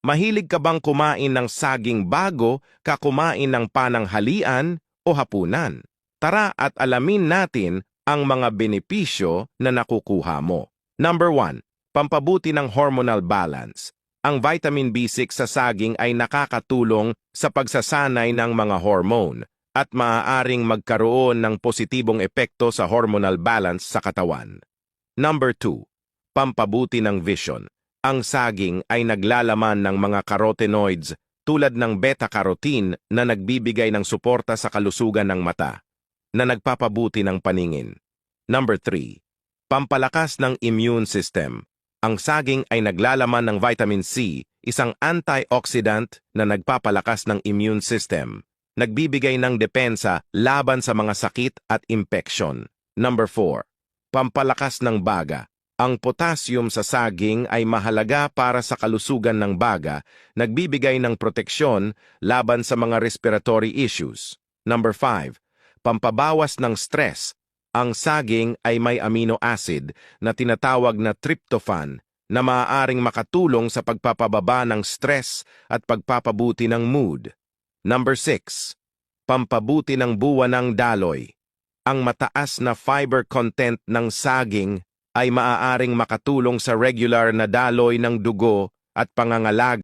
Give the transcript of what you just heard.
Mahilig ka bang kumain ng saging bago ka kumain ng pananghalian o hapunan? Tara at alamin natin ang mga benepisyo na nakukuha mo. Number 1. Pampabuti ng hormonal balance. Ang vitamin B6 sa saging ay nakakatulong sa pagsasanay ng mga hormone at maaaring magkaroon ng positibong epekto sa hormonal balance sa katawan. Number 2. Pampabuti ng vision. Ang saging ay naglalaman ng mga carotenoids tulad ng beta-carotene na nagbibigay ng suporta sa kalusugan ng mata, na nagpapabuti ng paningin. Number 3. Pampalakas ng immune system. Ang saging ay naglalaman ng vitamin C, isang antioxidant na nagpapalakas ng immune system. Nagbibigay ng depensa laban sa mga sakit at impeksyon. Number 4. Pampalakas ng baga. Ang potassium sa saging ay mahalaga para sa kalusugan ng baga, nagbibigay ng proteksyon laban sa mga respiratory issues. Number 5. Pampabawas ng stress. Ang saging ay may amino acid na tinatawag na tryptophan na maaaring makatulong sa pagpapababa ng stress at pagpapabuti ng mood. Number 6. Pampabuti ng buwa ng daloy. Ang mataas na fiber content ng saging ay maaaring makatulong sa regular na daloy ng dugo at pangangalag